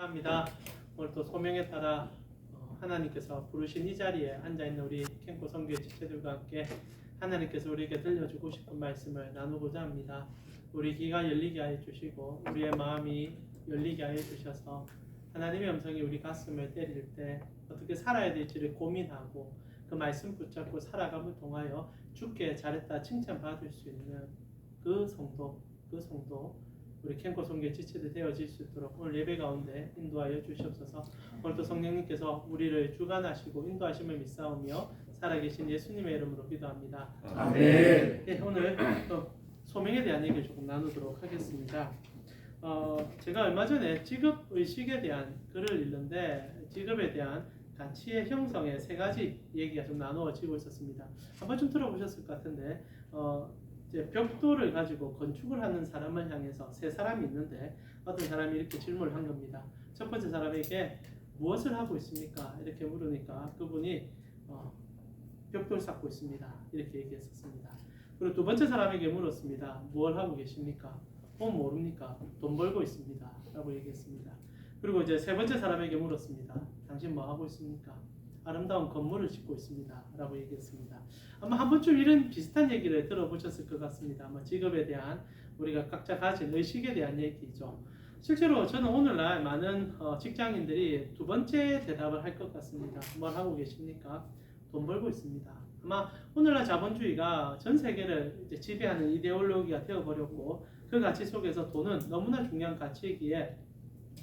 합니다. 오늘 또 소명에 따라 어, 하나님께서 부르신 이 자리에 앉아 있는 우리 캠코 성교의 지체들과 함께 하나님께서 우리에게 들려주고 싶은 말씀을 나누고자 합니다. 우리 귀가 열리게 하여 주시고 우리의 마음이 열리게 하여 주셔서 하나님의 음성이 우리 가슴을 때릴 때 어떻게 살아야 될지를 고민하고 그 말씀 붙잡고 살아감을 통하여 주께 잘했다 칭찬받을 수 있는 그 성도 그 성도 우리 캠코 성교의 지체들 되어질 수 있도록 오늘 예배 가운데 인도하여 주시옵소서. 오늘도 성령님께서 우리를 주관하시고 인도하심을 믿사오며 살아계신 예수님의 이름으로 기도합니다. 아멘. 네, 오늘 또 소명에 대한 얘기를 조금 나누도록 하겠습니다. 어, 제가 얼마 전에 직업 의식에 대한 글을 읽는데 직업에 대한 가치의 형성의 세 가지 얘기가 좀 나누어지고 있었습니다. 한번 좀 들어보셨을 것 같은데 어, 이제 벽돌을 가지고 건축을 하는 사람을 향해서 세 사람이 있는데 어떤 사람이 이렇게 질문을 한 겁니다. 첫 번째 사람에게 무엇을 하고 있습니까? 이렇게 물으니까 그분이 어, 벽돌 쌓고 있습니다. 이렇게 얘기했었습니다. 그리고 두 번째 사람에게 물었습니다. 뭘 하고 계십니까? 어 모릅니까? 돈 벌고 있습니다. 라고 얘기했습니다. 그리고 이제 세 번째 사람에게 물었습니다. 당신 뭐 하고 있습니까? 아름다운 건물을 짓고 있습니다. 라고 얘기했습니다. 아마 한 번쯤 이런 비슷한 얘기를 들어보셨을 것 같습니다. 아마 직업에 대한 우리가 각자 가진 의식에 대한 얘기죠. 실제로 저는 오늘날 많은 어, 직장인들이 두 번째 대답을 할 것 같습니다. 뭘 하고 계십니까? 돈 벌고 있습니다. 아마 오늘날 자본주의가 전 세계를 지배하는 이데올로기가 되어버렸고 그 가치 속에서 돈은 너무나 중요한 가치이기에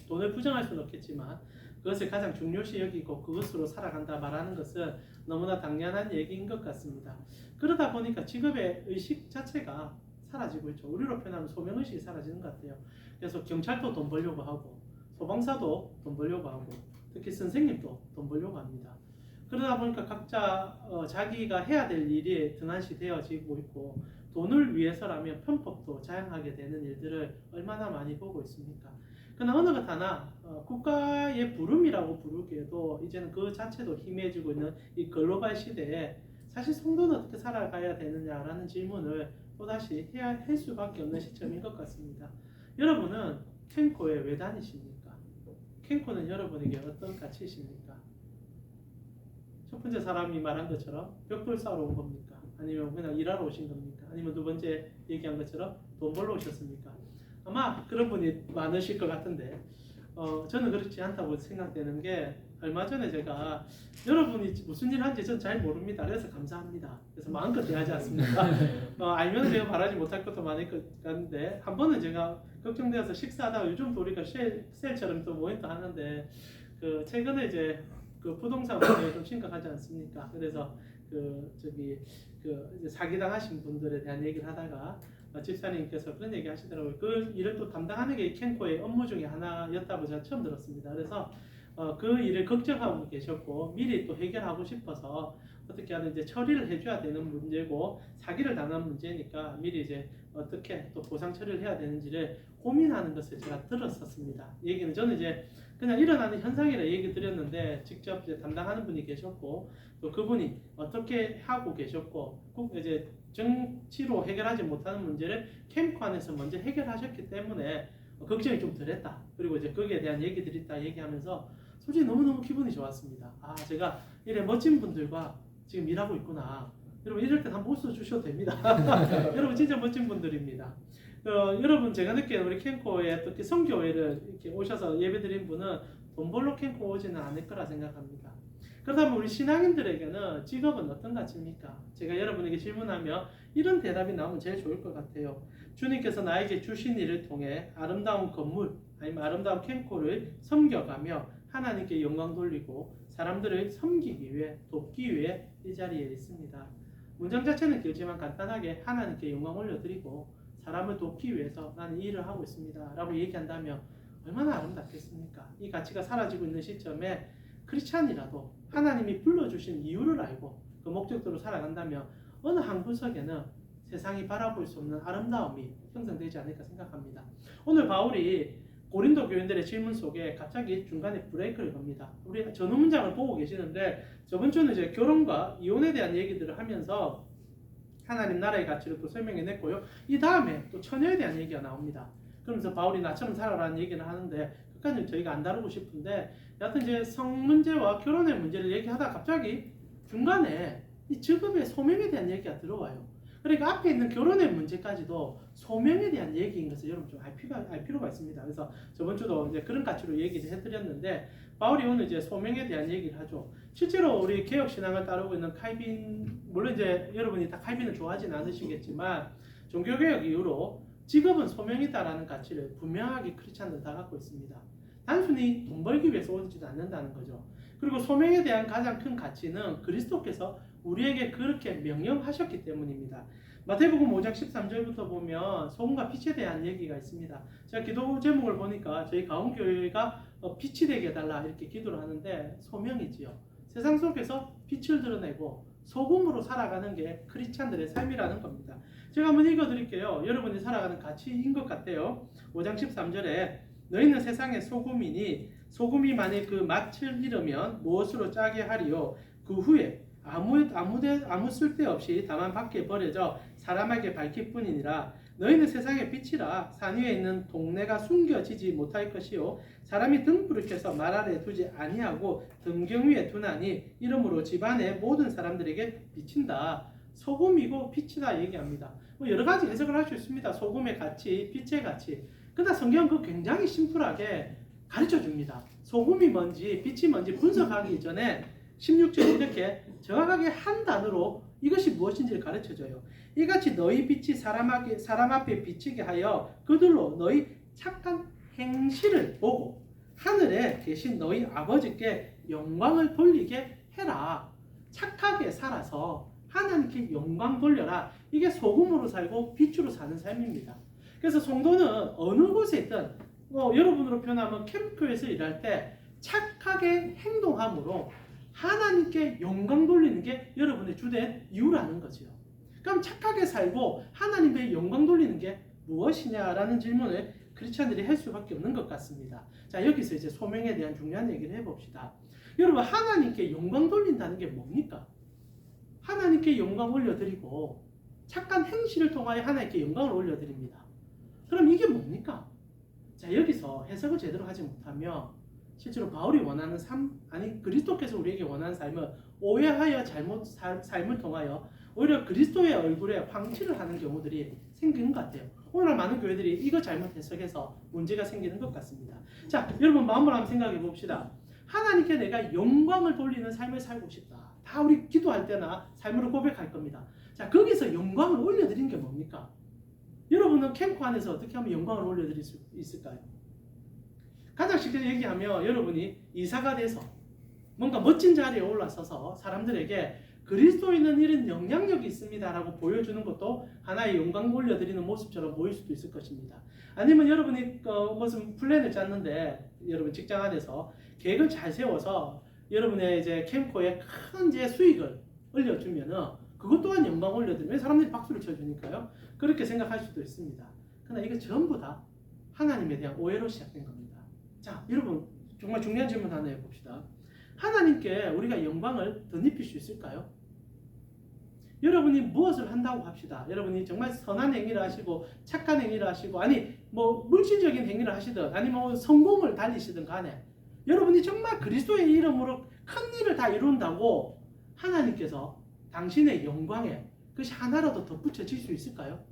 돈을 부정할 수는 없겠지만 그것을 가장 중요시 여기고 그것으로 살아간다 말하는 것은 너무나 당연한 얘기인 것 같습니다. 그러다 보니까 직업의 의식 자체가 사라지고 있죠. 우리로 표현하면 소명의식이 사라지는 것 같아요. 그래서 경찰도 돈 벌려고 하고 소방사도 돈 벌려고 하고 특히 선생님도 돈 벌려고 합니다. 그러다 보니까 각자 어, 자기가 해야 될 일이 등한시 되어지고 있고 돈을 위해서라면 편법도 자행하게 되는 일들을 얼마나 많이 보고 있습니까? 그러나 어느 것 하나 어, 국가의 부름이라고 부르기에도 이제는 그 자체도 희미해지고 있는 이 글로벌 시대에 사실 성도는 어떻게 살아가야 되느냐라는 질문을 또다시 해야 할 수밖에 없는 시점인 것 같습니다. 여러분은 캔코에 왜 다니십니까? 캔코는 여러분에게 어떤 가치이십니까? 첫 번째 사람이 말한 것처럼 벽돌 쌓으러 온 겁니까? 아니면 그냥 일하러 오신 겁니까? 아니면 두 번째 얘기한 것처럼 돈 벌러 오셨습니까? 아마 그런 분이 많으실 것 같은데 어, 저는 그렇지 않다고 생각되는 게 얼마 전에 제가 여러분이 무슨 일 하는지 전잘 모릅니다. 그래서 감사합니다. 그래서 마음껏 대하지 않습니다. 어, 알면 제가 바라지 못할 것도 많을 것 같은데 한 번은 제가 걱정되어서 식사하다가 요즘 셀, 셀처럼 또 모임도 하는데 그 최근에 이제 그 부동산 문제 좀 심각하지 않습니까? 그래서 그 저기 그 사기당하신 분들에 대한 얘기를 하다가 어, 집사님께서 그런 얘기 하시더라고요. 그 일을 또 담당하는 게 캔코의 업무 중에 하나였다고 제가 처음 들었습니다. 그래서 어, 그 일을 걱정하고 계셨고 미리 또 해결하고 싶어서 어떻게 하는 이제 처리를 해줘야 되는 문제고 사기를 당한 문제니까 미리 이제 어떻게 또 보상 처리를 해야 되는지를 고민하는 것을 제가 들었었습니다. 얘기는 저는 이제 그냥 일어나는 현상이라 얘기 드렸는데 직접 이제 담당하는 분이 계셨고 또 그분이 어떻게 하고 계셨고 꼭 이제 정치로 해결하지 못하는 문제를 캠프 안에서 먼저 해결하셨기 때문에 걱정이 좀 덜했다. 그리고 이제 거기에 대한 얘기들이 있다 얘기하면서 솔직히 너무너무 기분이 좋았습니다. 아, 제가 이래 멋진 분들과 지금 일하고 있구나. 여러분 이럴 때 한번 웃어 주셔도 됩니다. 여러분 진짜 멋진 분들입니다. 어, 여러분 제가 느끼는 우리 캠코에 특히 성교회를 이렇게 오셔서 예배드린 분은 돈 벌러 캠코 오지는 않을 거라 생각합니다. 그렇다면 우리 신앙인들에게는 직업은 어떤 가치입니까? 제가 여러분에게 질문하면 이런 대답이 나오면 제일 좋을 것 같아요. 주님께서 나에게 주신 일을 통해 아름다운 건물 아니면 아름다운 캠코를 섬겨가며 하나님께 영광 돌리고 사람들을 섬기기 위해 돕기 위해 이 자리에 있습니다. 문장 자체는 길지만 간단하게 하나님께 영광 올려드리고 사람을 돕기 위해서 나는 이 일을 하고 있습니다. 라고 얘기한다면 얼마나 아름답겠습니까? 이 가치가 사라지고 있는 시점에 크리스찬이라도 하나님이 불러주신 이유를 알고 그 목적대로 살아간다면 어느 한 구석에는 세상이 바라볼 수 없는 아름다움이 형성되지 않을까 생각합니다. 오늘 바울이 고린도 교인들의 질문 속에 갑자기 중간에 브레이크를 겁니다. 우리 전후 문장을 보고 계시는데 저번 주는 이제 결혼과 이혼에 대한 얘기들을 하면서 하나님 나라의 가치를 또 설명해 냈고요. 이 다음에 또 처녀에 대한 얘기가 나옵니다. 그러면서 바울이 나처럼 살아라는 얘기를 하는데 그 약간 저희가 안 다루고 싶은데 여하튼 이제 성 문제와 결혼의 문제를 얘기하다 갑자기 중간에 이 직업의 소명에 대한 얘기가 들어와요. 그러니까 앞에 있는 결혼의 문제까지도 소명에 대한 얘기인 것을 여러분 좀 알 필요가, 알 필요가 있습니다. 그래서 저번 주도 이제 그런 가치로 얘기를 해드렸는데 바울이 오늘 이제 소명에 대한 얘기를 하죠. 실제로 우리 개혁 신앙을 따르고 있는 칼빈 물론 이제 여러분이 다 칼빈을 좋아하지는 않으시겠지만 종교개혁 이후로 직업은 소명이다라는 가치를 분명하게 크리스찬들 다 갖고 있습니다. 단순히 돈 벌기 위해서 오지도 않는다는 거죠. 그리고 소명에 대한 가장 큰 가치는 그리스도께서 우리에게 그렇게 명령하셨기 때문입니다. 마태복음 5장 13절부터 보면 소금과 빛에 대한 얘기가 있습니다. 제가 기도 제목을 보니까 저희 가운교회가 어, 빛이 되게 해달라 이렇게 기도를 하는데 소명이지요. 세상 속에서 빛을 드러내고 소금으로 살아가는 게 크리스찬들의 삶이라는 겁니다. 제가 한번 읽어드릴게요. 여러분이 살아가는 가치인 것 같아요. 5장 13절에 너희는 세상의 소금이니 소금이 만일 그 맛을 잃으면 무엇으로 짜게 하리요? 그 후에 아무 아무 데 아무 쓸데 없이 다만 밖에 버려져 사람에게 밝힐 뿐이니라. 너희는 세상의 빛이라 산 위에 있는 동네가 숨겨지지 못할 것이요 사람이 등불을 켜서 말 아래 두지 아니하고 등경 위에 두나니 이러므로 집안의 모든 사람들에게 비친다. 소금이고 빛이다 얘기합니다. 뭐 여러 가지 해석을 할 수 있습니다. 소금의 가치, 빛의 가치. 그러나 성경은 그 굉장히 심플하게 가르쳐 줍니다. 소금이 뭔지 빛이 뭔지 분석하기 전에 16절 이렇게 정확하게 한 단어로 이것이 무엇인지를 가르쳐 줘요. 이같이 너희 빛이 사람 앞에, 사람 앞에 비치게 하여 그들로 너희 착한 행실을 보고 하늘에 계신 너희 아버지께 영광을 돌리게 해라. 착하게 살아서 하나님께 영광 돌려라. 이게 소금으로 살고 빛으로 사는 삶입니다. 그래서 성도는 어느 곳에 있든 뭐 여러분으로 표현하면 캠프에서 일할 때 착하게 행동함으로 하나님께 영광 돌리는 게 여러분의 주된 이유라는 거죠. 그럼 착하게 살고 하나님의 영광 돌리는 게 무엇이냐라는 질문을 크리스찬들이 할 수밖에 없는 것 같습니다. 자 여기서 이제 소명에 대한 중요한 얘기를 해봅시다. 여러분 하나님께 영광 돌린다는 게 뭡니까? 하나님께 영광 올려드리고 착한 행실을 통하여 하나님께 영광을 올려드립니다. 그럼 이게 뭡니까? 자 여기서 해석을 제대로 하지 못하면 실제로 바울이 원하는 삶 아니 그리스도께서 우리에게 원하는 삶을 오해하여 잘못 살, 삶을 통하여 오히려 그리스도의 얼굴에 황치를 하는 경우들이 생기는 것 같아요. 오늘날 많은 교회들이 이거 잘못 해석해서 문제가 생기는 것 같습니다. 자 여러분 마음으로 한번 생각해 봅시다. 하나님께 내가 영광을 돌리는 삶을 살고 싶다. 다 우리 기도할 때나 삶으로 고백할 겁니다. 자 거기서 영광을 올려드리는 게 뭡니까? 여러분은 캠프 안에서 어떻게 하면 영광을 올려드릴 수 있을까요? 가장 쉽게 얘기하면 여러분이 이사가 돼서 뭔가 멋진 자리에 올라서서 사람들에게 그리스도인은 이런 영향력이 있습니다라고 보여주는 것도 하나의 영광 올려드리는 모습처럼 보일 수도 있을 것입니다. 아니면 여러분이 어, 무슨 플랜을 짰는데 여러분 직장 안에서 계획을 잘 세워서 여러분의 이제 캠코에 큰 이제 수익을 올려주면은 그것 또한 영광 올려드리면 사람들이 박수를 쳐주니까요. 그렇게 생각할 수도 있습니다. 그러나 이거 전부 다 하나님에 대한 오해로 시작된 겁니다. 자, 여러분 정말 중요한 질문 하나 해봅시다. 하나님께 우리가 영광을 덧입힐 수 있을까요? 여러분이 무엇을 한다고 합시다. 여러분이 정말 선한 행위를 하시고 착한 행위를 하시고 아니 뭐 물질적인 행위를 하시든 아니 뭐 성공을 달리시든 간에 여러분이 정말 그리스도의 이름으로 큰 일을 다 이룬다고 하나님께서 당신의 영광에 그것이 하나라도 덧붙여질 수 있을까요?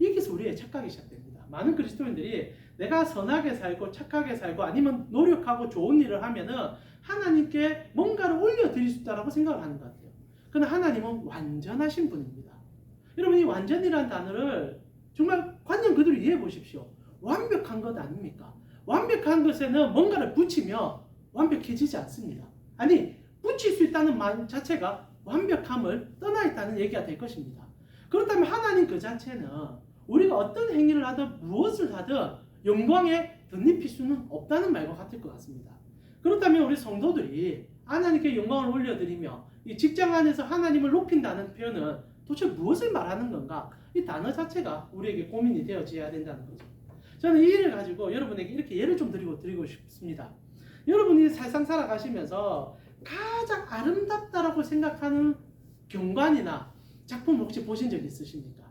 여기서 우리의 착각이 시작됩니다. 많은 그리스도인들이 내가 선하게 살고 착하게 살고 아니면 노력하고 좋은 일을 하면은 하나님께 뭔가를 올려드릴 수 있다라고 생각을 하는 것 같아요. 그러나 하나님은 완전하신 분입니다. 여러분 이 완전이라는 단어를 정말 관념 그대로 이해해 보십시오. 완벽한 것 아닙니까? 완벽한 것에는 뭔가를 붙이면 완벽해지지 않습니다. 아니 붙일 수 있다는 말 자체가 완벽함을 떠나 있다는 얘기가 될 것입니다. 그렇다면 하나님 그 자체는 우리가 어떤 행위를 하든 무엇을 하든 영광에 덧입힐 수는 없다는 말과 같을 것 같습니다. 그렇다면 우리 성도들이 하나님께 영광을 올려드리며 이 직장 안에서 하나님을 높인다는 표현은 도대체 무엇을 말하는 건가? 이 단어 자체가 우리에게 고민이 되어져야 된다는 거죠. 저는 이 일을 가지고 여러분에게 이렇게 예를 좀 드리고 드리고 싶습니다. 여러분이 세상 살아가시면서 가장 아름답다라고 생각하는 경관이나 작품 혹시 보신 적 있으십니까?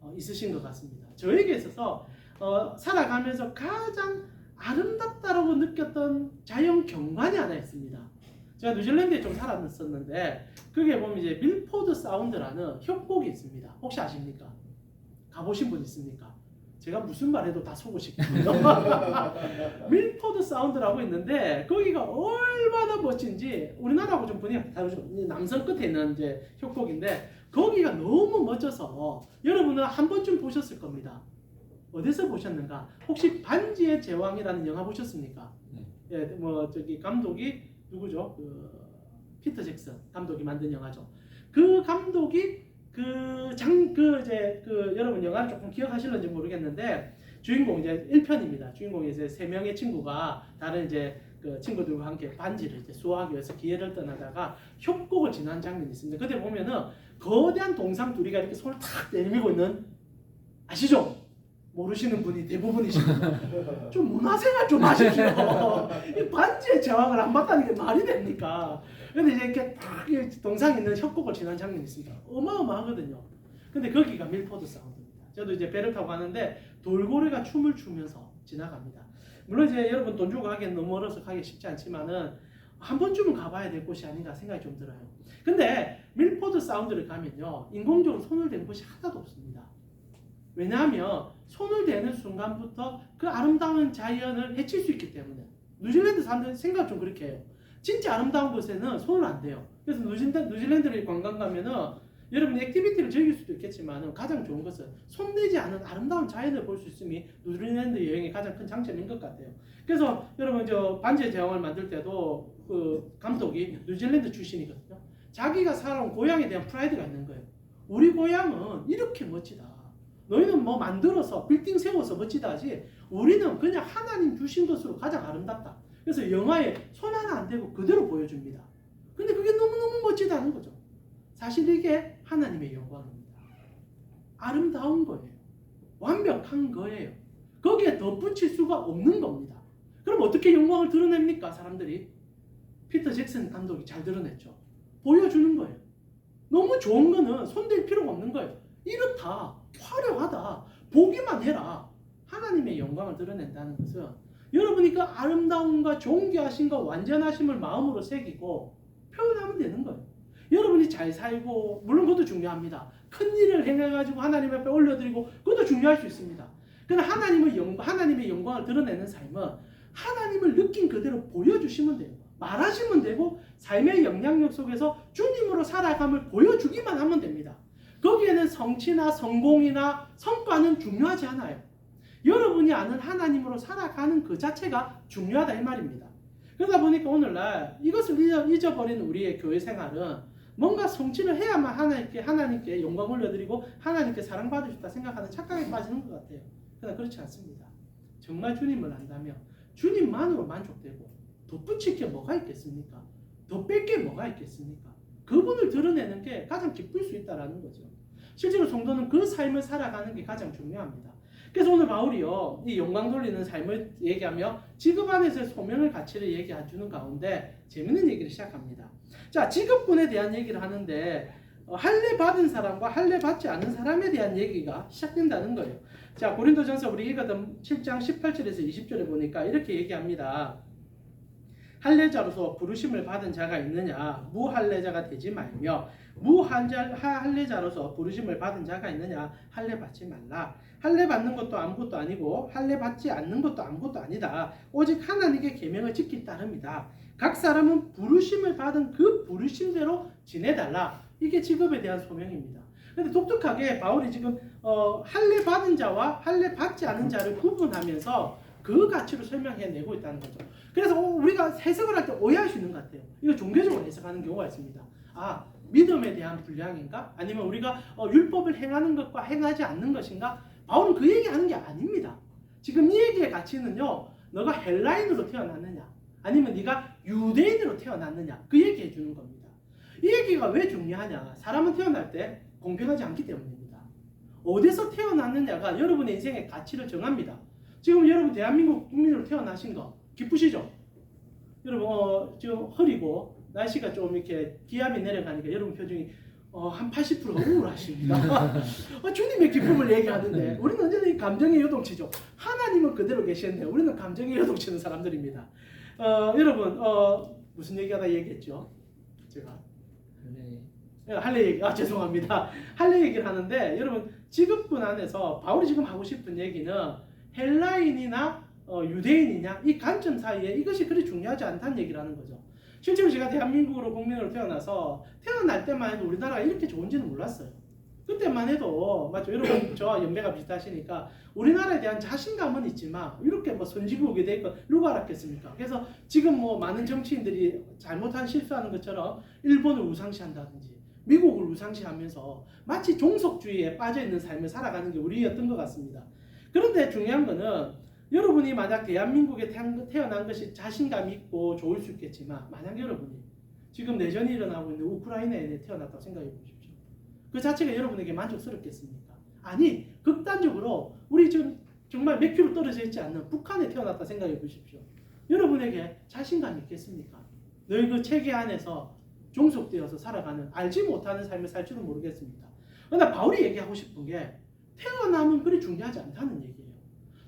어, 있으신 것 같습니다. 저에게 있어서 어, 살아가면서 가장 아름답다라고 느꼈던 자연 경관이 하나 있습니다. 제가 뉴질랜드에 좀 살았었는데 그게 보면 이제 밀포드 사운드라는 협곡이 있습니다. 혹시 아십니까? 가보신 분 있습니까? 제가 무슨 말해도 다 속으시거든요. 밀포드 사운드라고 있는데 거기가 얼마나 멋진지 우리나라하고 좀 분위기가 다르죠. 이 남성 끝에 있는 이제 협곡인데 거기가 너무 멋져서 여러분은 한 번쯤 보셨을 겁니다. 어디서 보셨는가? 혹시 반지의 제왕이라는 영화 보셨습니까? 예, 뭐 저기 감독이 누구죠? 그 피터 잭슨 감독이 만든 영화죠. 그 감독이 그 장 그 이제 그 여러분 영화를 조금 기억하실는지 모르겠는데 주인공 이제 1편입니다. 주인공이 이제 세 명의 친구가 다른 이제 그 친구들과 함께 반지를 이제 수호하기 위해서 기회를 떠나다가 협곡을 지난 장면이 있습니다. 그때 보면은 거대한 동상 둘이가 이렇게 손을 탁 내밀고 있는 아시죠? 모르시는 분이 대부분이십니다. 좀 문화생활 좀 하십시오. 이 반지의 제왕을 안 봤다는 게 말이 됩니까? 근데 이제 이렇게 탁 동상 있는 협곡을 지난 장면이 있습니다. 어마어마하거든요. 근데 거기가 밀포드 사운드입니다. 저도 이제 배를 타고 가는데 돌고래가 춤을 추면서 지나갑니다. 물론 이제 여러분 돈 주고 가기엔 너무 멀어서 가기 쉽지 않지만은 한 번쯤은 가봐야 될 곳이 아닌가 생각이 좀 들어요. 근데 밀포드 사운드를 가면요 인공적으로 손을 댄 곳이 하나도 없습니다. 왜냐하면 손을 대는 순간부터 그 아름다운 자연을 해칠 수 있기 때문에 뉴질랜드 사람들 생각 좀 그렇게 해요. 진짜 아름다운 곳에는 손을 안 대요. 그래서 뉴질랜드, 뉴질랜드를 관광 가면은 여러분이 액티비티를 즐길 수도 있겠지만 가장 좋은 것은 손대지 않은 아름다운 자연을 볼 수 있음이 뉴질랜드 여행의 가장 큰 장점인 것 같아요. 그래서 여러분 저 반지의 제왕을 만들 때도 그 감독이 뉴질랜드 출신이거든요. 자기가 살아온 고향에 대한 프라이드가 있는 거예요. 우리 고향은 이렇게 멋지다. 너희는 뭐 만들어서 빌딩 세워서 멋지다 하지 우리는 그냥 하나님 주신 것으로 가장 아름답다. 그래서 영화에 손 하나 안 대고 그대로 보여줍니다. 근데 그게 너무너무 멋지다는 거죠. 사실 이게 하나님의 영광입니다. 아름다운 거예요. 완벽한 거예요. 거기에 덧붙일 수가 없는 겁니다. 그럼 어떻게 영광을 드러냅니까? 사람들이 피터 잭슨 감독이 잘 드러냈죠. 보여주는 거예요. 너무 좋은 거는 손댈 필요가 없는 거예요. 이렇다, 화려하다, 보기만 해라. 하나님의 영광을 드러낸다는 것은 여러분이 그 아름다움과 존귀하심과 완전하심을 마음으로 새기고 표현하면 되는 거예요. 여러분이 잘 살고 물론 그것도 중요합니다. 큰 일을 행해 가지고 하나님 앞에 올려드리고 그것도 중요할 수 있습니다. 그러나 하나님의 영 하나님의 영광을 드러내는 삶은 하나님을 느낀 그대로 보여주시면 돼요. 말하시면 되고 삶의 영향력 속에서 주님으로 살아감을 보여주기만 하면 됩니다. 거기에는 성취나 성공이나 성과는 중요하지 않아요. 여러분이 아는 하나님으로 살아가는 그 자체가 중요하다 이 말입니다. 그러다 보니까 오늘날 이것을 잊어버린 우리의 교회 생활은 뭔가 성취를 해야만 하나님께 하나님께 영광 올려드리고 하나님께 사랑받을 수 있다 생각하는 착각에 빠지는 것 같아요. 그러나 그렇지 않습니다. 정말 주님을 안다면 주님만으로 만족되고 덧붙일 게 뭐가 있겠습니까? 더뺄게 뭐가 있겠습니까? 그분을 드러내는 게 가장 기쁠 수 있다라는 거죠. 실제로 성도는 그 삶을 살아가는 게 가장 중요합니다. 그래서 오늘 바울이요, 이 영광 돌리는 삶을 얘기하며 직업 안에서의 소명의 가치를 얘기해 주는 가운데 재밌는 얘기를 시작합니다. 자, 직업군에 대한 얘기를 하는데 어, 할례 받은 사람과 할례 받지 않은 사람에 대한 얘기가 시작된다는 거예요. 자, 고린도전서 우리 읽었던 7장 18절에서 20절에 보니까 이렇게 얘기합니다. 할례자로서 부르심을 받은 자가 있느냐 무할례자가 되지 말며 무할례자로서 부르심을 받은 자가 있느냐 할례 받지 말라 할례 받는 것도 아무것도 아니고 할례 받지 않는 것도 아무것도 아니다 오직 하나님께 계명을 지킬 따름이다 각 사람은 부르심을 받은 그 부르심대로 지내달라 이게 직업에 대한 소명입니다 근데 독특하게 바울이 지금 어, 할례 받은 자와 할례 받지 않은 자를 구분하면서 그 가치로 설명해내고 있다는 거죠. 그래서 우리가 해석을 할 때 오해할 수 있는 것 같아요. 이거 종교적으로 해석하는 경우가 있습니다. 아, 믿음에 대한 분량인가? 아니면 우리가 어, 율법을 행하는 것과 행하지 않는 것인가? 바울은 그 얘기하는 게 아닙니다. 지금 이 얘기의 가치는요, 너가 헬라인으로 태어났느냐, 아니면 네가 유대인으로 태어났느냐, 그 얘기해 주는 겁니다. 이 얘기가 왜 중요하냐? 사람은 태어날 때 공평하지 않기 때문입니다. 어디서 태어났느냐가 여러분의 인생의 가치를 정합니다. 지금 여러분 대한민국 국민으로 태어나신 거 기쁘시죠? 여러분 어, 지금 흐리고 날씨가 좀 이렇게 기압이 내려가니까 여러분 표정이 어, 한 80% 우울하십니다. 어, 주님의 기쁨을 얘기하는데 우리는 언제나 이 감정의 요동치죠. 하나님은 그대로 계시는데 우리는 감정의 요동치는 사람들입니다. 어, 여러분 어, 무슨 얘기하다 얘기했죠? 제가 네. 예, 할례 얘기, 아 죄송합니다. 할례 얘기를 하는데 여러분 지급분 안에서 바울이 지금 하고 싶은 얘기는 헬라인이나 어, 유대인이냐 이 관점 사이에 이것이 그리 중요하지 않다는 얘기를 하는 거죠. 실제로 제가 대한민국으로 국민으로 태어나서 태어날 때만 해도 우리나라가 이렇게 좋은지는 몰랐어요. 그때만 해도 맞죠? 여러분 저와 연배가 비슷하시니까 우리나라에 대한 자신감은 있지만 이렇게 뭐 선진국이 될거 누가 알았겠습니까? 그래서 지금 뭐 많은 정치인들이 잘못한 실수하는 것처럼 일본을 우상시한다든지 미국을 우상시하면서 마치 종속주의에 빠져 있는 삶을 살아가는 게 우리였던 것 같습니다. 그런데 중요한 거는 여러분이 만약 대한민국에 태어난- 것이 자신감 있고 좋을 수 있겠지만 만약 여러분이 지금 내전이 일어나고 있는 우크라이나에 태어났다고 생각해 보십시오. 그 자체가 여러분에게 만족스럽겠습니까? 아니 극단적으로 우리 지금 정말 몇 킬로 떨어져 있지 않는 북한에 태어났다 생각해 보십시오. 여러분에게 자신감 있겠습니까? 너희 그 체계 안에서 종속되어서 살아가는 알지 못하는 삶을 살지도 모르겠습니다. 그러나 바울이 얘기하고 싶은 게 태어남은 그리 중요하지 않다는 얘기예요.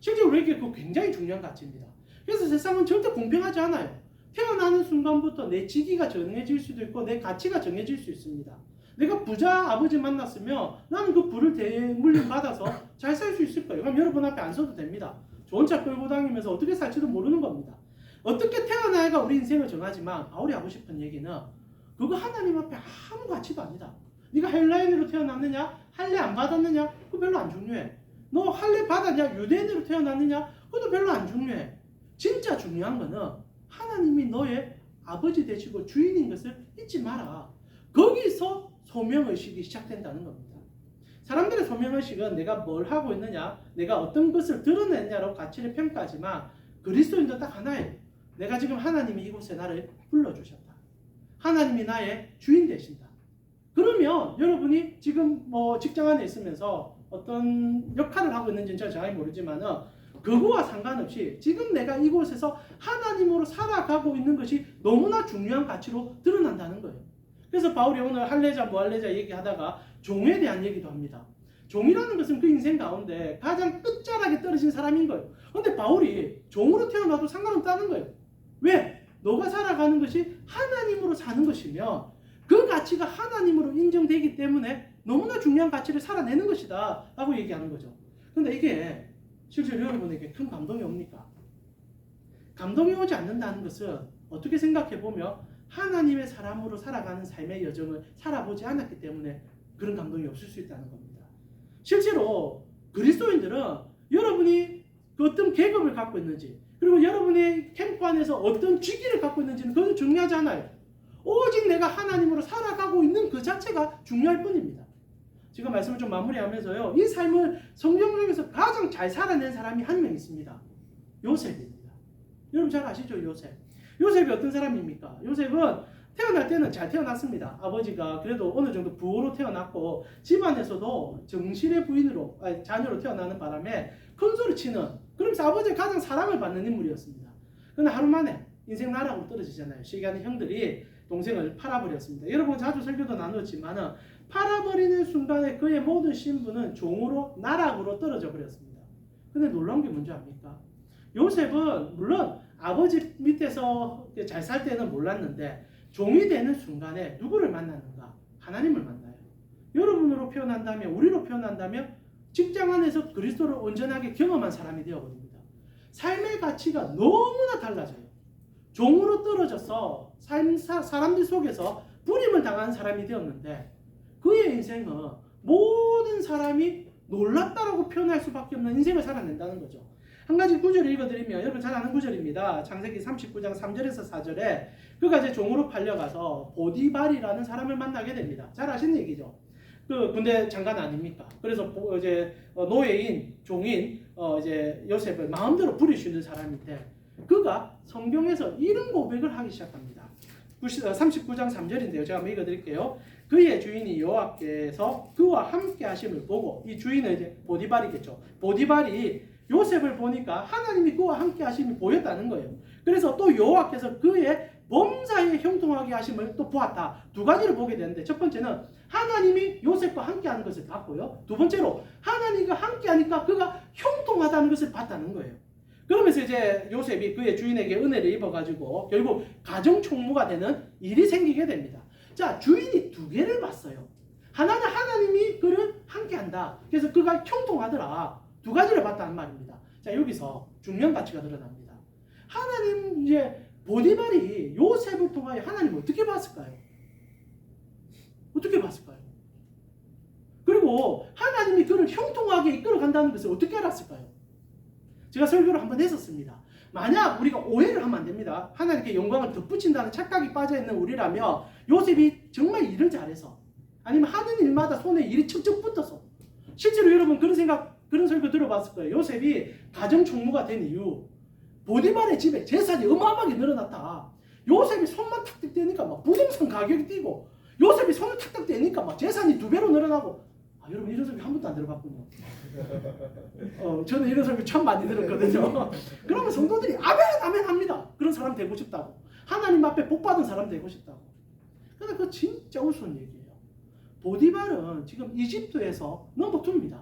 실제로 우리에게 그 굉장히 중요한 가치입니다. 그래서 세상은 절대 공평하지 않아요. 태어나는 순간부터 내 직위가 정해질 수도 있고 내 가치가 정해질 수 있습니다. 내가 부자 아버지 만났으면 나는 그 부를 대물림 받아서 잘 살 수 있을 거예요. 그럼 여러분 앞에 안 서도 됩니다. 좋은 차 끌고 다니면서 어떻게 살지도 모르는 겁니다. 어떻게 태어나야가 우리 인생을 정하지만 바울이 하고 싶은 얘기는 그거 하나님 앞에 아무 가치도 아니다. 네가 헬라인으로 태어났느냐, 할례 안 받았느냐, 그거 별로 안 중요해. 너 할례 받았냐, 유대인으로 태어났느냐, 그것도 별로 안 중요해. 진짜 중요한 거는 하나님이 너의 아버지 되시고 주인인 것을 잊지 마라. 거기서 소명의식이 시작된다는 겁니다. 사람들의 소명의식은 내가 뭘 하고 있느냐, 내가 어떤 것을 드러냈냐로 가치를 평가하지만 그리스도인도 딱 하나예요. 내가 지금 하나님이 이곳에 나를 불러주셨다. 하나님이 나의 주인 되신다. 그러면 여러분이 지금 뭐 직장 안에 있으면서 어떤 역할을 하고 있는지는 제가 잘 모르지만은 그거와 상관없이 지금 내가 이곳에서 하나님으로 살아가고 있는 것이 너무나 중요한 가치로 드러난다는 거예요. 그래서 바울이 오늘 할례자 무할례자 얘기하다가 종에 대한 얘기도 합니다. 종이라는 것은 그 인생 가운데 가장 끝자락에 떨어진 사람인 거예요. 근데 바울이 종으로 태어나도 상관없다는 거예요. 왜? 너가 살아가는 것이 하나님으로 사는 것이면 그 가치가 하나님으로 인정되기 때문에 너무나 중요한 가치를 살아내는 것이다 라고 얘기하는 거죠. 근데 이게 실제로 여러분에게 큰 감동이 옵니까? 감동이 오지 않는다는 것은 어떻게 생각해 보면 하나님의 사람으로 살아가는 삶의 여정을 살아보지 않았기 때문에 그런 감동이 없을 수 있다는 겁니다. 실제로 그리스도인들은 여러분이 그 어떤 계급을 갖고 있는지 그리고 여러분이 캠프 안에서 어떤 직위를 갖고 있는지는 그건 중요하지 않아요. 오직 내가 하나님으로 살아가고 있는 그 자체가 중요할 뿐입니다. 지금 말씀을 좀 마무리하면서요. 이 삶을 성경 중에서 가장 잘 살아낸 사람이 한 명 있습니다. 요셉입니다. 여러분 잘 아시죠? 요셉. 요셉이 어떤 사람입니까? 요셉은 태어날 때는 잘 태어났습니다. 아버지가 그래도 어느 정도 부호로 태어났고 집안에서도 정실의 부인으로 아니, 자녀로 태어나는 바람에 큰 소리 치는 그러면서 아버지의 가장 사랑을 받는 인물이었습니다. 그러나 하루 만에 인생 나락으로 떨어지잖아요. 시기하는 형들이 동생을 팔아버렸습니다. 여러분 자주 설교도 나누었지만은 팔아버리는 순간에 그의 모든 신분은 종으로 나락으로 떨어져 버렸습니다. 근데 놀라운 게 뭔지 압니까? 요셉은 물론 아버지 밑에서 잘 살 때는 몰랐는데 종이 되는 순간에 누구를 만나는가? 하나님을 만나요. 여러분으로 표현한다면 우리로 표현한다면 직장 안에서 그리스도를 온전하게 경험한 사람이 되어버립니다. 삶의 가치가 너무나 달라져요. 종으로 떨어져서 삶, 사, 사람들 속에서 부림을 당한 사람이 되었는데 그의 인생은 모든 사람이 놀랍다라고 표현할 수밖에 없는 인생을 살아낸다는 거죠. 한 가지 구절을 읽어드리면 여러분 잘 아는 구절입니다. 창세기 39장 3절에서 4절에 그가 이제 종으로 팔려가서 보디발이라는 사람을 만나게 됩니다. 잘 아시는 얘기죠. 그 군대 장관 아닙니까? 그래서 보- 이제 어, 노예인 종인 어, 이제 요셉을 마음대로 부리시는 사람인데 그가 성경에서 이런 고백을 하기 시작합니다. 39장 3절인데요. 제가 한번 읽어드릴게요. 그의 주인이 여호와께서 그와 함께 하심을 보고 이 주인은 이제 보디발이겠죠. 보디발이 요셉을 보니까 하나님이 그와 함께 하심이 보였다는 거예요. 그래서 또 여호와께서 그의 범사에 형통하게 하심을 또 보았다. 두 가지를 보게 되는데 첫 번째는 하나님이 요셉과 함께하는 것을 봤고요. 두 번째로 하나님과 함께하니까 그가 형통하다는 것을 봤다는 거예요. 그러면서 이제 요셉이 그의 주인에게 은혜를 입어가지고 결국 가정 총무가 되는 일이 생기게 됩니다. 자 주인이 두 개를 봤어요. 하나는 하나님이 그를 함께한다. 그래서 그가 형통하더라. 두 가지를 봤다는 말입니다. 자 여기서 중요한 가치가 드러납니다. 하나님 이제 보디발이 요셉을 통하여 하나님 어떻게 봤을까요? 어떻게 봤을까요? 그리고 하나님이 그를 형통하게 이끌어 간다는 것을 어떻게 알았을까요? 제가 설교를 한번 했었습니다. 만약 우리가 오해를 하면 안 됩니다. 하나님께 영광을 덧붙인다는 착각이 빠져있는 우리라면 요셉이 정말 일을 잘해서 아니면 하는 일마다 손에 일이 척척 붙어서 실제로 여러분 그런 생각 그런 설교 들어봤을 거예요. 요셉이 가정 총무가 된 이유 보디발의 집에 재산이 어마어마하게 늘어났다. 요셉이 손만 탁탁 떼니까 막 부동산 가격이 뛰고 요셉이 손을 탁탁 떼니까 막 재산이 두 배로 늘어나고 아, 여러분 이런 설교 한 번도 안 들어봤군요. 어, 저는 이런 설교 참 많이 들었거든요. 그러면 성도들이 아멘 아멘 합니다. 그런 사람 되고 싶다고. 하나님 앞에 복 받은 사람 되고 싶다고. 근데 그거 진짜 우스운 얘기예요. 보디발은 지금 이집트에서 넘버 2입니다.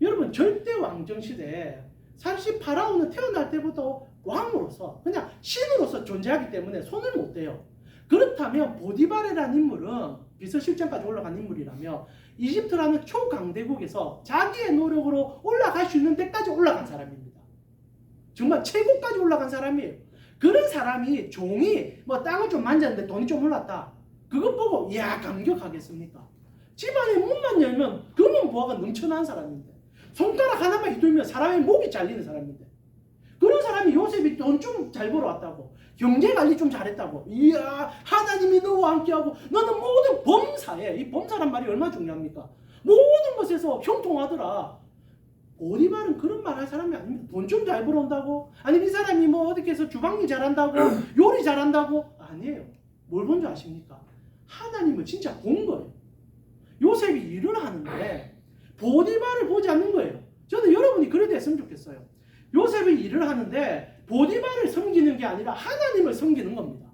여러분 절대 왕정 시대에 사실 파라오는 태어날 때부터 왕으로서 그냥 신으로서 존재하기 때문에 손을 못 대요. 그렇다면 보디발이라는 인물은 비서실장까지 올라간 인물이라며 이집트라는 초강대국에서 자기의 노력으로 올라갈 수 있는 데까지 올라간 사람입니다. 정말 최고까지 올라간 사람이에요. 그런 사람이 종이 뭐 땅을 좀 만졌는데 돈이 좀 올랐다. 그것 보고 야 감격하겠습니까? 집안에 문만 열면 금은 보화가 넘쳐나는 사람인데 손가락 하나만 휘둘면 사람의 목이 잘리는 사람인데 그런 사람이 요셉이 돈 좀 잘 벌어왔다고 경제 관리 좀 잘했다고 이야 하나님이 너와 함께하고 너는 모든 범사에 이 범사란 말이 얼마나 중요합니까? 모든 것에서 형통하더라. 오리발은 그런 말 할 사람이 아닙니다. 돈 좀 잘 벌어온다고? 아니면 이 사람이 뭐 어떻게 해서 주방일 잘한다고? 요리 잘한다고? 아니에요. 뭘 본 줄 아십니까? 하나님을 진짜 본 거예요. 요셉이 일을 하는데 보디발을 보지 않는 거예요. 저는 여러분이 그래 됐으면 좋겠어요. 요셉이 일을 하는데 보디발을 섬기는 게 아니라 하나님을 섬기는 겁니다.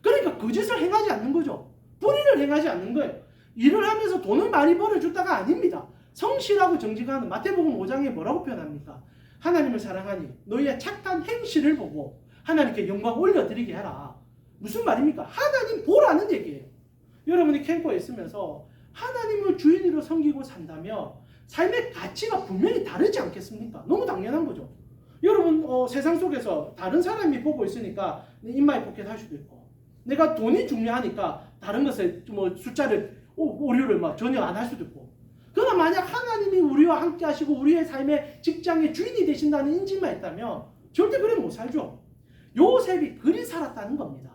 그러니까 그 짓을 행하지 않는 거죠. 불의를 행하지 않는 거예요. 일을 하면서 돈을 많이 벌어줬다가 아닙니다. 성실하고 정직하는 마태복음 5장에 뭐라고 표현합니까? 하나님을 사랑하니 너희의 착한 행실을 보고 하나님께 영광 올려드리게 하라. 무슨 말입니까? 하나님 보라는 얘기예요. 여러분이 캠프에 있으면서 하나님을 주인으로 섬기고 산다면 삶의 가치가 분명히 다르지 않겠습니까? 너무 당연한 거죠. 여러분 어, 세상 속에서 다른 사람이 보고 있으니까 인마이 포켓 할 수도 있고 내가 돈이 중요하니까 다른 것에 뭐 숫자를 오- 오류를 막 전혀 안 할 수도 있고 그러나 만약 하나님이 우리와 함께 하시고 우리의 삶의 직장의 주인이 되신다는 인지만 있다면 절대 그래 못 살죠. 요셉이 그리 살았다는 겁니다.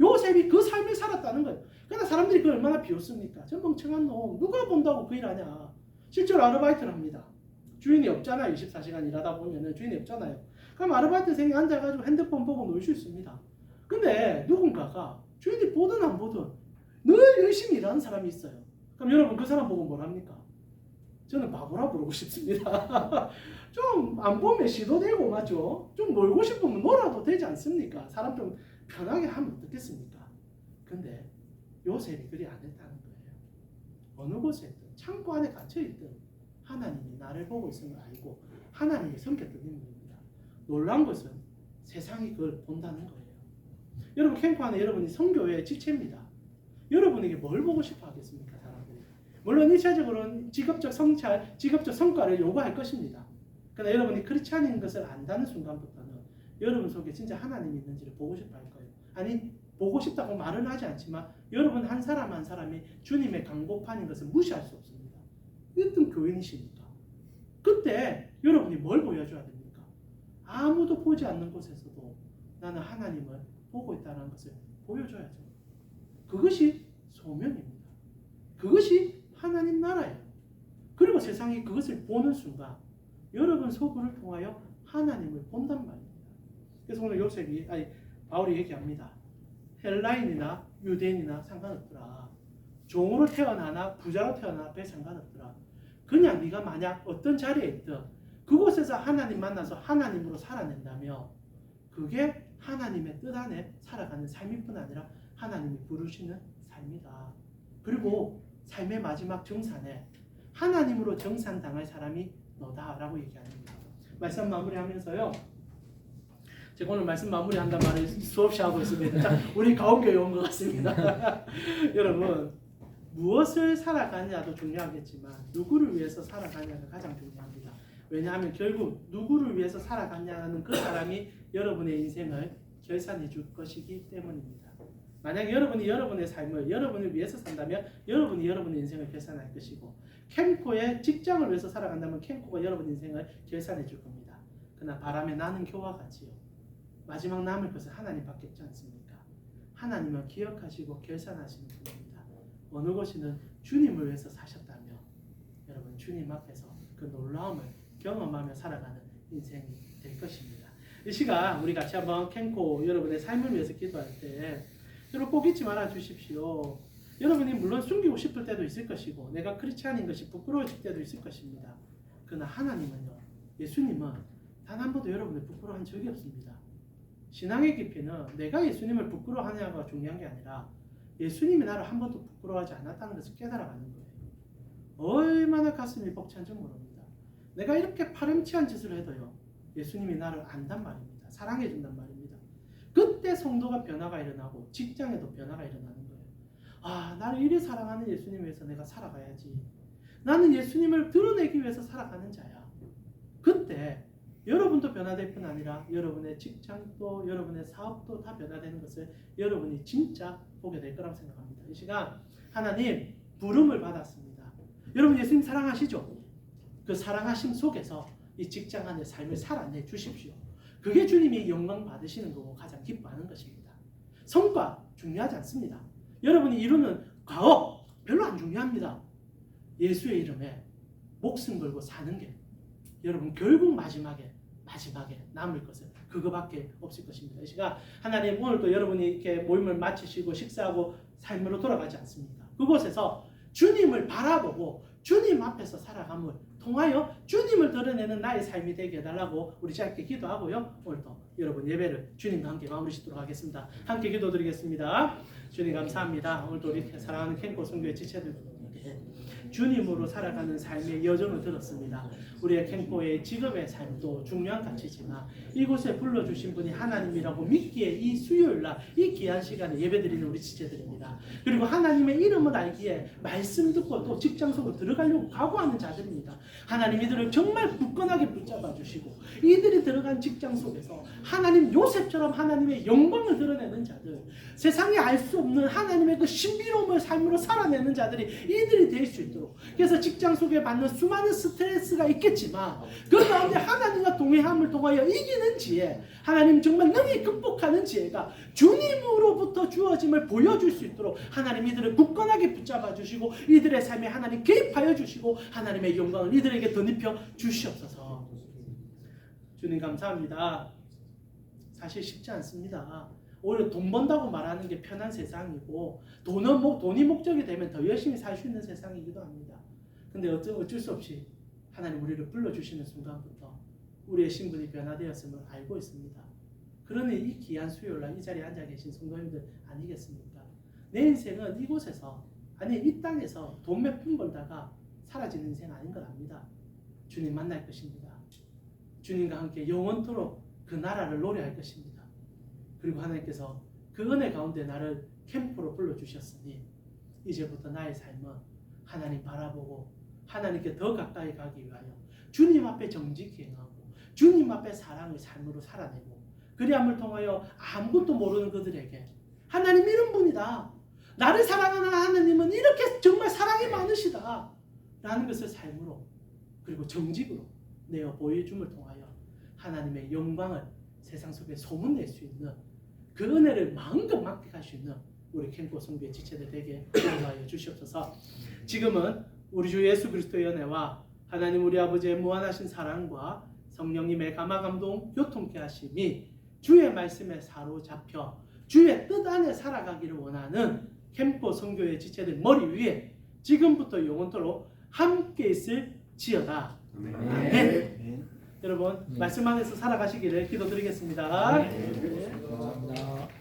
요셉이 그 삶을 살았다는 거예요. 그러나 사람들이 그걸 얼마나 비웃습니까? 저 멍청한 놈 누가 본다고 그 일 하냐. 실제로 아르바이트를 합니다. 주인이 없잖아요. 24시간 일하다 보면은 주인이 없잖아요. 그럼 아르바이트생이 앉아가지고 핸드폰 보고 놀 수 있습니다. 근데 누군가가 주인이 보든 안 보든 늘 열심히 일하는 사람이 있어요. 그럼 여러분 그 사람 보고 뭘 합니까? 저는 바보라 부르고 싶습니다. 좀 안 보면 시도되고 맞죠? 좀 놀고 싶으면 놀아도 되지 않습니까? 사람 좀 편하게 하면 어떻겠습니까? 근데 요셉이 그리 안 했다는 거예요. 어느 곳에 있든 창고 안에 갇혀 있든 하나님이 나를 보고 있음을 알고 하나님이 섬겼던 인물입니다. 놀란 것은 세상이 그걸 본다는 거예요. 여러분 캠프 안에 여러분이 성교의 지체입니다. 여러분에게 뭘 보고 싶어 하겠습니까, 사람들이? 물론 일차적으로는 직업적 성찰, 직업적 성과를 요구할 것입니다. 그러나 여러분이 않은 것을 안다는 순간부터는 여러분 속에 진짜 하나님이 있는지를 보고 싶어 할 거예요. 아니 보고 싶다고 말은 하지 않지만 여러분 한 사람 한 사람이 주님의 강복판인 것을 무시할 수 없습니다. 어떤 교인이십니까? 그때 여러분이 뭘 보여줘야 됩니까? 아무도 보지 않는 곳에서도 나는 하나님을 보고 있다는 것을 보여줘야죠. 그것이 소명입니다. 그것이 하나님 나라예요. 그리고 세상이 그것을 보는 순간 여러분 소구를 통하여 하나님을 본단 말입니다. 그래서 오늘 요셉이 아니 바울이 얘기합니다. 헬라인이나 유대인이나 상관없더라. 종으로 태어나나 부자로 태어나 배 상관없더라. 그냥 네가 만약 어떤 자리에 있든 그곳에서 하나님 만나서 하나님으로 살아낸다며 그게 하나님의 뜻 안에 살아가는 삶일 뿐 아니라 하나님이 부르시는 삶이다. 그리고 삶의 마지막 정산에 하나님으로 정산 당할 사람이 너다라고 얘기합니다. 말씀 마무리하면서요. 제가 오늘 말씀 마무리한단 말을 수없이 하고 있습니다. 자, 우리 가온교회 온 것 같습니다. 여러분 무엇을 살아가냐도 중요하겠지만 누구를 위해서 살아가냐가 가장 중요합니다. 왜냐하면 결국 누구를 위해서 살아가냐는 그 사람이 여러분의 인생을 결산해 줄 것이기 때문입니다. 만약 여러분이 여러분의 삶을 여러분을 위해서 산다면 여러분이 여러분의 인생을 결산할 것이고 캠코의 직장을 위해서 살아간다면 캠코가 여러분 인생을 결산해 줄 겁니다. 그러나 바람에 나는 교와 같이요. 마지막 남을 것은 하나님 받겠지 않습니까? 하나님을 기억하시고 결산하시는 분입니다. 어느 것이는 주님을 위해서 사셨다면 여러분 주님 앞에서 그 놀라움을 경험하며 살아가는 인생이 될 것입니다. 이 시간 우리 같이 한번 캠코 여러분의 삶을 위해서 기도할 때 여러분 꼭 잊지 말아 주십시오. 여러분이 물론 숨기고 싶을 때도 있을 것이고 내가 크리스찬인 것이 부끄러워질 때도 있을 것입니다. 그러나 하나님은요. 예수님은 단 한 번도 여러분을 부끄러워한 적이 없습니다. 신앙의 깊이는 내가 예수님을 부끄러워하냐가 중요한 게 아니라 예수님이 나를 한 번도 부끄러워하지 않았다는 것을 깨달아가는 거예요. 얼마나 가슴이 벅찬지 모릅니다. 내가 이렇게 파렴치한 짓을 해도요. 예수님이 나를 안단 말입니다. 사랑해 준단 말입니다. 그때 성도가 변화가 일어나고 직장에도 변화가 일어나는 거예요. 아, 나를 이리 사랑하는 예수님 위해서 내가 살아가야지. 나는 예수님을 드러내기 위해서 살아가는 자야. 그때 여러분도 변화될 뿐 아니라 여러분의 직장도 여러분의 사업도 다 변화되는 것을 여러분이 진짜 보게 될 거라고 생각합니다. 이 시간 하나님 부름을 받았습니다. 여러분 예수님 사랑하시죠? 그 사랑하심 속에서 이 직장 안의 삶을 살아내 주십시오. 그게 주님이 영광 받으시는 거고 가장 기뻐하는 것입니다. 성과 중요하지 않습니다. 여러분이 이루는 과업 별로 안 중요합니다. 예수의 이름에 목숨 걸고 사는 게 여러분 결국 마지막에 마지막에 남을 것은 그거밖에 없을 것입니다. 이 시간 하나님 오늘도 여러분이 이렇게 모임을 마치시고 식사하고 삶으로 돌아가지 않습니까? 그곳에서 주님을 바라보고 주님 앞에서 살아감을 통하여 주님을 드러내는 나의 삶이 되게 해달라고 우리 짧게 기도하고요. 오늘도 여러분 예배를 주님과 함께 마무리 짓도록 하겠습니다. 함께 기도드리겠습니다. 주님 감사합니다. 오늘도 우리 사랑하는 캠코 성교의 지체들에게 주님으로 살아가는 삶의 여정을 들었습니다. 우리의 캠코의 직업의 삶도 중요한 가치지만 이곳에 불러주신 분이 하나님이라고 믿기에 이 수요일 날 이 귀한 시간에 예배드리는 우리 지체들입니다. 그리고 하나님의 이름을 알기에 말씀 듣고 또 직장 속으로 들어가려고 각오하는 자들입니다. 하나님 이들을 정말 굳건하게 붙잡아 주시고 이들이 들어간 직장 속에서 하나님 요셉처럼 하나님의 영광을 드러내는 자들 세상에 알 수 없는 하나님의 그 신비로움을 삶으로 살아내는 자들이 이들이 될 수 있도록. 그래서 직장 속에 받는 수많은 스트레스가 있겠지만 그 가운데 하나님과 동행함을 통하여 이기는 지혜 하나님 정말 능히 극복하는 지혜가 주님으로부터 주어짐을 보여줄 수 있도록 하나님 이들을 굳건하게 붙잡아 주시고 이들의 삶에 하나님 개입하여 주시고 하나님의 영광을 이들에게 덧입혀 주시옵소서 주님 감사합니다 사실 쉽지 않습니다 오히려 돈 번다고 말하는 게 편한 세상이고 돈은 목, 돈이 목적이 되면 더 열심히 살 수 있는 세상이기도 합니다. 근데 어쩔, 어쩔 수 없이 하나님 우리를 불러주시는 순간부터 우리의 신분이 변화되었음을 알고 있습니다. 그러니 이 귀한 수요일날 이 자리에 앉아 계신 성도님들 아니겠습니까? 내 인생은 이곳에서 아니 이 땅에서 돈 몇 푼 벌다가 사라지는 인생 아닌 걸 압니다. 주님 만날 것입니다. 주님과 함께 영원토록 그 나라를 노래할 것입니다. 그리고 하나님께서 그 은혜 가운데 나를 캠프로 불러주셨으니 이제부터 나의 삶은 하나님 바라보고 하나님께 더 가까이 가기 위하여 주님 앞에 정직히 행하고 주님 앞에 사랑을 삶으로 살아내고 그리함을 통하여 아무것도 모르는 그들에게 하나님 이런 분이다. 나를 사랑하는 하나님은 이렇게 정말 사랑이 많으시다. 라는 것을 삶으로 그리고 정직으로 내어 보여줌을 통하여 하나님의 영광을 세상 속에 소문낼 수 있는 그 은혜를 마음껏 만끽할 수 있는 우리 캠코 성교의 지체들 되게 도와여 주시옵소서. 지금은 우리 주 예수 그리스도의 은혜와 하나님 우리 아버지의 무한하신 사랑과 성령님의 감화 감동 교통케 하심이 주의 말씀에 사로잡혀 주의 뜻 안에 살아가기를 원하는 캠코 성교의 지체들 머리 위에 지금부터 영원토록 함께 있을 지어다. 아멘. 여러분 네. 말씀 안에서 살아가시기를 기도드리겠습니다. 감사합니다.